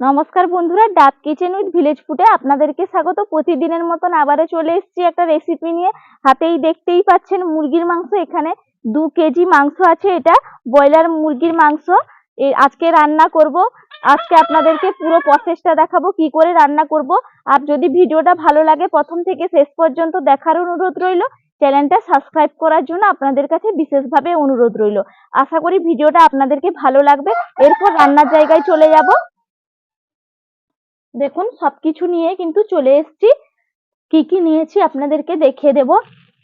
নমস্কার বন্ধুরা, ডাব কিচেন উইথ ভিলেজ ফুডে আপনাদেরকে স্বাগত। প্রতিদিনের মতন আবারও চলে এসেছি একটা রেসিপি নিয়ে। হাতেই দেখতেই পাচ্ছেন মুরগির মাংস, এখানে দু কেজি মাংস আছে এটা, ব্রয়লার মুরগির মাংস। আজকে রান্না করব। আজকে আপনাদেরকে পুরো প্রসেসটা দেখাবো, কি করে রান্না করব। আর যদি ভিডিওটা ভালো লাগে, প্রথম থেকে শেষ পর্যন্ত দেখার অনুরোধ রইল। চ্যানেলটা সাবস্ক্রাইব করার জন্য আপনাদের কাছে বিশেষভাবে অনুরোধ রইল। আশা করি ভিডিওটা আপনাদেরকে ভালো লাগবে। এরপর রান্নার জায়গায় চলে যাব। দেখুন, সবকিছু নিয়ে কিন্তু চলে এসেছি। কি কি নিয়েছি আপনাদেরকে দেখিয়ে দেব।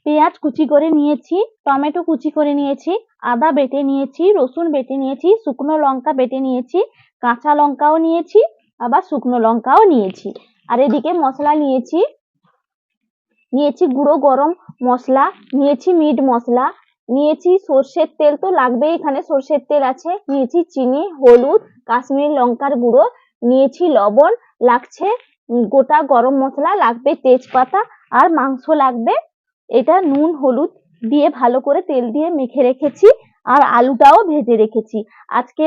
পেঁয়াজ কুচি করে নিয়েছি, টমেটো কুচি করে নিয়েছি, আদা বেটে নিয়েছি, রসুন বেটে নিয়েছি, শুকনো লঙ্কা বেটে নিয়েছি, কাঁচা লঙ্কাও নিয়েছি, আবার শুকনো লঙ্কাও নিয়েছি। আর এদিকে মশলা নিয়েছি। নিয়েছি গুঁড়ো গরম মশলা, নিয়েছি মিট মশলা, নিয়েছি সর্ষের তেল তো লাগবেই, এখানে সর্ষের তেল আছে। নিয়েছি চিনি, হলুদ, কাশ্মীরি লঙ্কার গুঁড়ো নিয়েছি লবণ, লাগছে গোটা গরম মশলা, লাগবে তেজপাতা আর মাংস লাগবে। এটা নুন, হলুদ দিয়ে ভালো করে তেল দিয়ে মেখে রেখেছি আর আলুটাও ভেজে রেখেছি। আজকে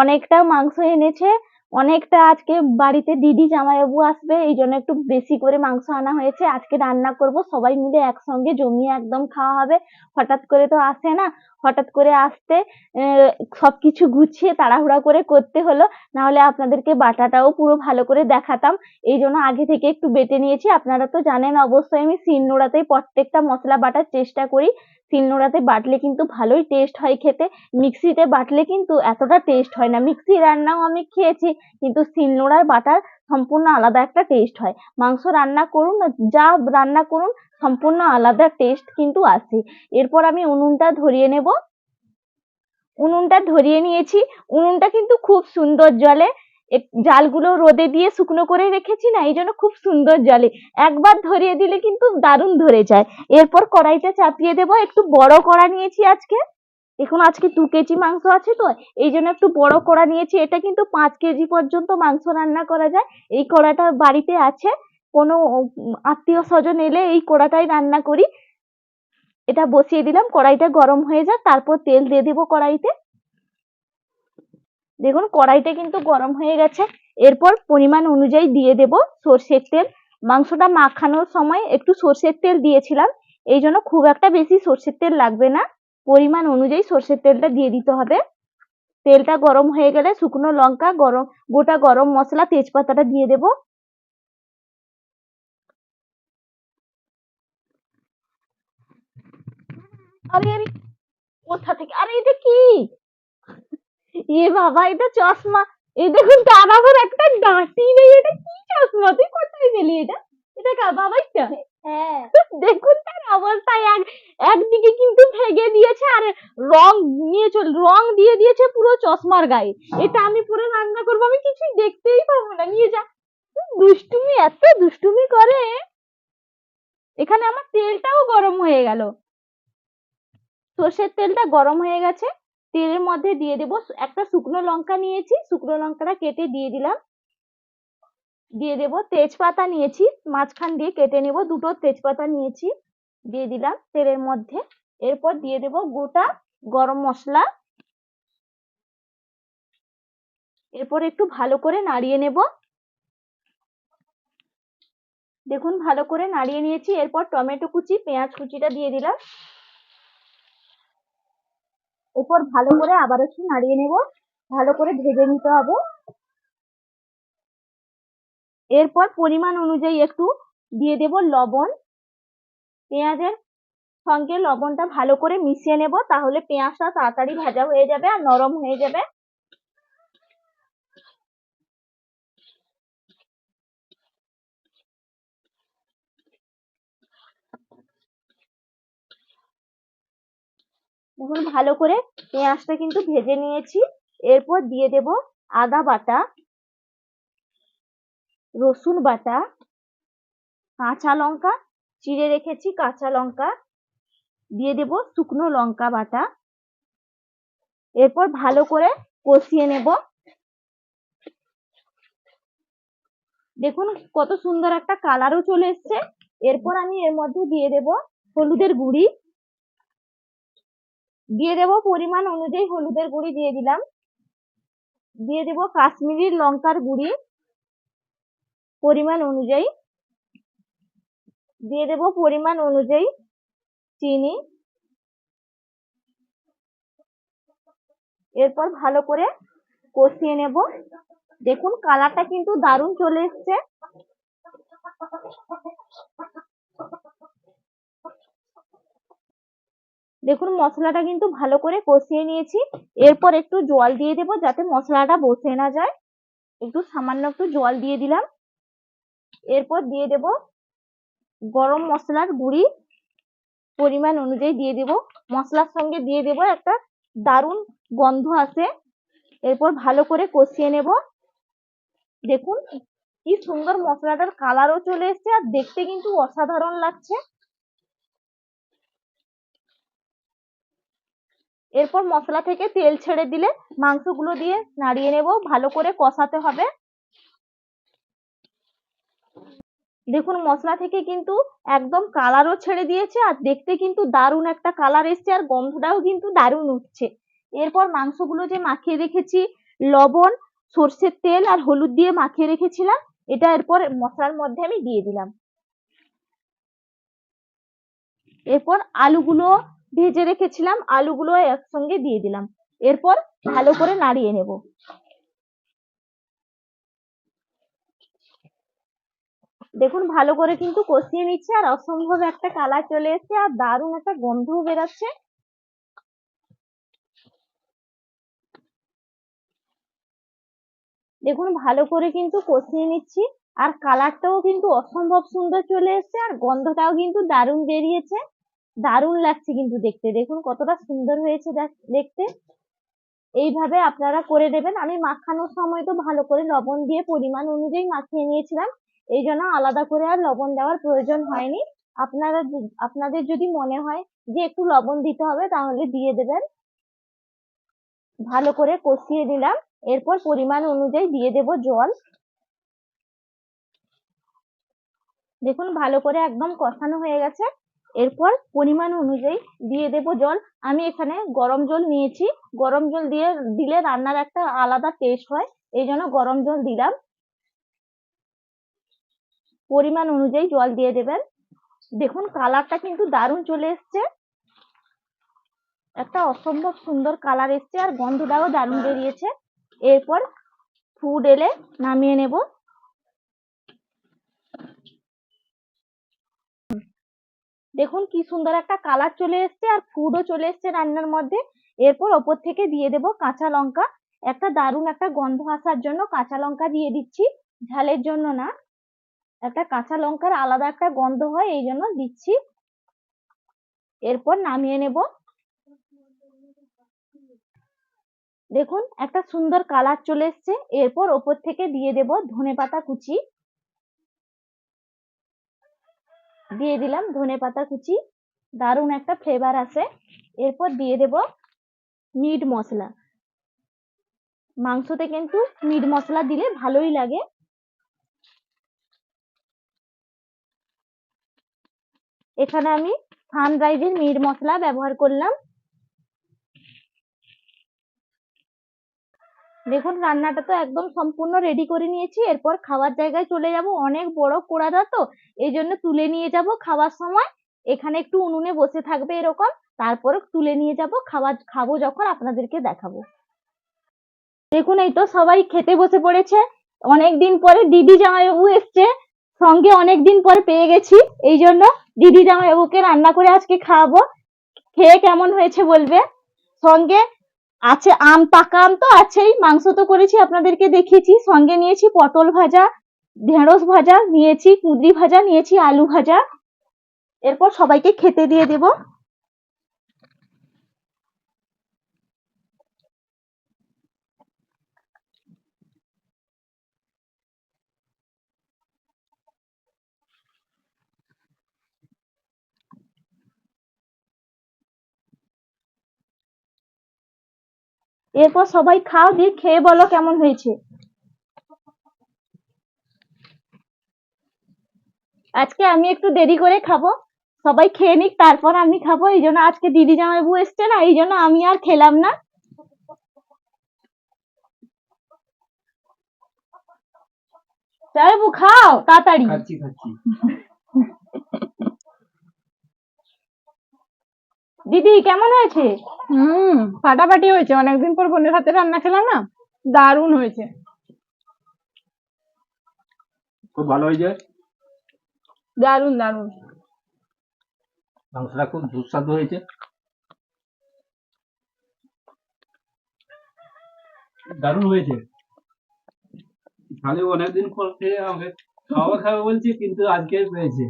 অনেকটা মাংস এনেছে অনেকটা আজকে বাড়িতে দিদি জামাইবাবু আসবে এই জন্য একটু বেশি করে মাংস আনা হয়েছে। আজকে রান্না করব সবাই মিলে একসঙ্গে জমিয়ে একদম খাওয়া হবে। হঠাৎ করে তো আসে না হঠাৎ করে আসতে আহ, সবকিছু গুছিয়ে তাড়াহুড়া করে করতে হলো। নাহলে আপনাদেরকে বাটাটাও পুরো ভালো করে দেখাতাম। এই জন্য আগে থেকে একটু বেটে নিয়েছি। আপনারা তো জানেন অবশ্যই আমি শিলনোড়াতেই প্রত্যেকটা মশলা বাটার চেষ্টা করি। শিলনোড়াতে বাটলে কিন্তু ভালোই টেস্ট হয় খেতে। মিক্সিতে বাটলে কিন্তু এতটা টেস্ট হয় না। মিক্সি রান্নাও আমি খেয়েছি, কিন্তু শিলনোড়ার বাটার সম্পূর্ণ আলাদা একটা টেস্ট হয়। মাংস রান্না করুন, যা রান্না করুন, সম্পূর্ণ আলাদা টেস্ট কিন্তু আসে এরপর আমি উনুনটা ধরিয়ে নেব। উনুনটা ধরিয়ে নিয়েছি। উনুনটা কিন্তু খুব সুন্দর জলে জালগুলো রোদে দিয়ে শুকনো করে রেখেছি না, এই জন্য খুব সুন্দর জলে। একবার ধরিয়ে দিলে কিন্তু দারুণ ধরে যায়। এরপর কড়াইটা চাপিয়ে দেবো, একটু বড় কড়া নিয়েছি আজকে। দেখুন, আজকে দু কেজি মাংস আছে তো, এই জন্য একটু বড় কড়া নিয়েছি। এটা কিন্তু পাঁচ কেজি পর্যন্ত মাংস রান্না করা যায়। এই কড়াটা বাড়িতে আছে। কোনো আত্মীয় স্বজন এলে এই কড়াটাই রান্না করি। এটা বসিয়ে দিলাম, কড়াইটা গরম হয়ে যাক, তারপর তেল দিয়ে দেবো কড়াইতে। দেখুন কড়াইটা কিন্তু গরম হয়ে গেছে। এরপর পরিমাণ অনুযায়ী দিয়ে দেব সর্ষের তেল। মাংসটা মাখানোর সময় একটু সর্ষের তেল দিয়েছিলাম। এই জন্য খুব একটা বেশি সর্ষের তেল লাগবে না। পরিমাণ অনুযায়ী সর্ষের তেলটা দিয়ে দিতে হবে। তেলটা গরম হয়ে গেলে শুকনো লঙ্কা, গরম, গোটা গরম মশলা, তেজপাতাটা দিয়ে দেব। আরে আরে, কোথা থেকে? আরে, এটা কি? এ বাবা এটা চশমা। এই দেখুন তার আবার একটা ডাঁটি নেই এটা কি চশমা? তুই কোথায় পেলি এটা? এটা বাবাইটা হ্যাঁ। দেখুন তার অবস্থা এক একদিকে কিন্তু ভেঙে দিয়েছে আর রং নিয়ে চল রং দিয়ে দিয়েছে পুরো চশমার গায়ে। এটা আমি পুরো রান্না করব আমি কিছুই দেখতেই পাবো না। নিয়ে যা। দুষ্টুমি এত দুষ্টুমি করে। এখানে আমার তেলটাও গরম হয়ে গেল। সর্ষের তেলটা গরম হয়ে গেছে। তেলের মধ্যে দিয়ে দেবো। একটা শুকনো লঙ্কা নিয়েছি, শুকনো লঙ্কাটা কেটে দিয়ে দিলাম। দিয়ে দেবো তেজপাতা নিয়েছি, মাঝখান দিয়ে কেটে নেব। দুটো তেজপাতা নিয়েছি, দিয়ে দিলাম তেলের মধ্যে। এরপর দিয়ে দেব গোটা গরম মশলা। এরপর একটু ভালো করে নাড়িয়ে নেব। দেখুন, ভালো করে নাড়িয়ে নিয়েছি। এরপর টমেটো কুচি, পেঁয়াজ কুচিটা দিয়ে দিলাম। এরপর ভালো করে আবার একটু নাড়িয়ে নেব। ভালো করে ভেজে নিতে হবে। এরপর পরিমাণ অনুযায়ী একটু দিয়ে দেব লবণ। পেঁয়াজের সঙ্গে লবণটা ভালো করে মিশিয়ে নেব, তাহলে পেঁয়াজটা তাড়াতাড়ি ভাজা হয়ে যাবে আর নরম হয়ে যাবে। দেখুন ভালো করে পেঁয়াজটা কিন্তু ভেজে নিয়েছি। এরপর দিয়ে দেব আদা বাটা, রসুন বাটা, কাঁচা লঙ্কা, চিড়ে রেখেছি কাঁচা লঙ্কা। দিয়ে দেব শুকনো লঙ্কা বাটা। এরপর ভালো করে কষিয়ে নেব। দেখুন কত সুন্দর একটা কালারও চলে এসছে। এরপর আমি এর মধ্যে দিয়ে দেব হলুদের গুঁড়ি। দিয়ে দেব পরিমাণ অনুযায়ী হলুদের গুঁড়ি দিয়ে দিলাম। দিয়ে দেব কাশ্মীরি লঙ্কার গুঁড়ি পরিমাণ অনুযায়ী। দিয়ে দেব পরিমাণ অনুযায়ী চিনি। এরপর ভালো করে কষিয়ে নেব। দেখুন কালারটা কিন্তু দারুণ চলে এসছে। দেখুন, মশলাটা কিন্তু ভালো করে কষিয়ে নিয়েছি। এরপর একটু জল দিয়ে দেব যাতে মশলাটা বসে না যায়। একটু সামান্য একটু জল দিয়ে দিলাম। এরপর দিয়ে দেব গরম মশলার গুঁড়ি। পরিমাণ অনুযায়ী দিয়ে দেব। মশলার সঙ্গে দিয়ে দেব একটা দারুণ গন্ধ আসে। এরপর ভালো করে কষিয়ে নেব। দেখুন, কি সুন্দর মশলাটার কালারও চলে এসছে আর দেখতে কিন্তু অসাধারণ লাগছে। এরপর মশলা থেকে তেল ছেড়ে দিলে মাংসগুলো দিয়ে নাড়িয়ে নেব, ভালো করে কষাতে হবে। দেখুন, মশলা থেকে কিন্তু একদম কালারও ছেড়ে দিয়েছে আর দেখতে কিন্তু দারুণ একটা কালার এসছে আর গন্ধটাও কিন্তু দারুণ উঠছে। এরপর মাংসগুলো যে মাখিয়ে রেখেছি, লবণ, সর্ষের তেল আর হলুদ দিয়ে মাখিয়ে রেখেছিলাম, এটা এরপর মশলার মধ্যে আমি দিয়ে দিলাম। এরপর আলুগুলো ভেজে রেখেছিলাম, আলুগুলো একসঙ্গে দিয়ে দিলাম। এরপর ভালো করে নাড়িয়ে নেব। দেখুন, ভালো করে কিন্তু কষিয়ে নিচ্ছে আর অসম্ভব একটা কালার চলে এসছে আর দারুণ একটা গন্ধও বেরাচ্ছে। দেখুন, ভালো করে কিন্তু কষিয়ে নিচ্ছি আর কালারটাও কিন্তু অসম্ভব সুন্দর চলে এসছে আর গন্ধটাও কিন্তু দারুণ বেরিয়েছে। দারুণ লাগছে কিন্তু দেখতে। দেখুন কতটা সুন্দর হয়েছে দেখতে। এইভাবে আপনারা করে দেবেন আমি মাখানোর সময় তো ভালো করে লবণ দিয়ে পরিমাণ অনুযায়ী মাখিয়ে নিয়েছিলাম। এই জন্য আলাদা করে আর লবণ দেওয়ার প্রয়োজন হয়নি। আপনারা আপনাদের যদি মনে হয় যে একটু লবণ দিতে হবে, তাহলে দিয়ে দেবেন। ভালো করে কষিয়ে দিলাম এরপর পরিমাণ অনুযায়ী দিয়ে দেব জল। দেখুন ভালো করে একদম কষানো হয়ে গেছে। এরপর পরিমাণ অনুযায়ী দিয়ে দেব জল। আমি এখানে গরম জল নিয়েছি। গরম জল দিয়ে দিলে রান্নার একটা আলাদা টেস্ট হয়। এই জন্য গরম জল দিলাম। পরিমাণ অনুযায়ী জল দিয়ে দেবেন। দেখুন কালারটা কিন্তু দারুণ চলে এসছে। একটা অসম্ভব সুন্দর কালার এসছে আর গন্ধটাও দারুণ বেরিয়েছে। এরপর ফুড এলে নামিয়ে নেব। দেখুন কি সুন্দর একটা কালার চলে এসছে আর ফুডও চলে এসছে রান্নার মধ্যে। এরপর ওপর থেকে দিয়ে দেব কাঁচা লঙ্কা। একটা দারুণ একটা গন্ধ আসার জন্য কাঁচা লঙ্কা দিয়ে দিচ্ছি, ঝালের জন্য না। একটা কাঁচা লঙ্কার আলাদা একটা গন্ধ হয়, এই জন্য দিচ্ছি। এরপর নামিয়ে নেব। দেখুন একটা সুন্দর কালার চলে এসছে। এরপর ওপর থেকে দিয়ে দেব ধনে পাতা কুচি। দিয়ে দিলাম ধনে পাতা কুচি। দারুণ একটা ফ্লেভার আছে। এরপর দিয়ে দেব মিট মশলা। মাংসতে কিন্তু মিট মশলা দিলে ভালোই লাগে। এখানে আমি সানরাইজের মিট মশলা ব্যবহার করলাম। দেখুন, রান্নাটা তো একদম সম্পূর্ণ রেডি করে নিয়েছি। এরপর খাওয়ার জায়গায় চলে যাব। অনেক বড় কোড়াদা তো, এই জন্য তুলে নিয়ে যাব খাওয়ার সময়। এখানে একটু উনুনে বসে থাকবে এরকম। তারপর তুলে নিয়ে যাব খাওয়া খাব যখন আপনাদেরকে দেখাবো। দেখুন, এই তো সবাই খেতে বসে পড়েছে। অনেক দিন পরে দিদি জামাইবাবু এসছে। সঙ্গে অনেক দিন পরে পেয়ে গেছি। এই জন্য দিদি জামাইবাবুকে রান্না করে আজকে খাওয়াবো। খেয়ে কেমন হয়েছে বলবে? সঙ্গে আছে আম, পাকা আম তো আছেই। মাংস তো করেছি, আপনাদেরকে দেখিয়েছি। সঙ্গে নিয়েছি পটল ভাজা, ঢেঁড়স ভাজা, নিয়েছি কুঁদরি ভাজা, নিয়েছি আলু ভাজা। এরপর সবাইকে খেতে দিয়ে দেব। এরপর সবাই খাও, দিয়ে খেয়ে বলো কেমন হয়েছে। আজকে আমি একটু দেরি করে খাব, সবাই খেয়ে নিক, তারপর আমি খাব, এই জন্য আজকে দিদি জামাইবাবু এসছে না, এই জন্য আমি আর খেলাম না। খাও, তাড়াতাড়ি। খাচ্ছি খাচ্ছি। দিদি কেমন হয়েছে? হুম ফাটাফাটি হয়েছে। অনেকদিন পর বোনের হাতে রান্না খেলাম না দারুণ হয়েছে। খুব ভালো হয়েছে? দারুণ দারুণ। মাংসটা খুব সুস্বাদু হয়েছে। দারুণ হয়েছে। তাহলে অনেকদিন পর খেয়ে আমাকে খাওয়া খাবে বলছি কিন্তু আজকে পেয়েছে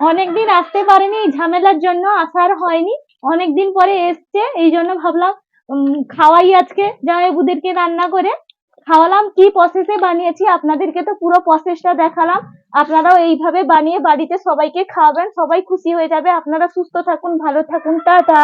অনেকদিন আসতে পারেনি ঝামেলার জন্য আসার হয়নি। অনেকদিন পরে এসছে, এই জন্য ভাবলাম খাওয়াই আজকে, জামাইবুদেরকে রান্না করে। খাওয়ালাম, কি প্রসেসে বানিয়েছি আপনাদেরকে তো পুরো প্রসেসটা দেখালাম। আপনারাও এইভাবে বানিয়ে বাড়িতে সবাইকে খাওয়াবেন, সবাই খুশি হয়ে যাবে। আপনারা সুস্থ থাকুন, ভালো থাকুন, টাটা।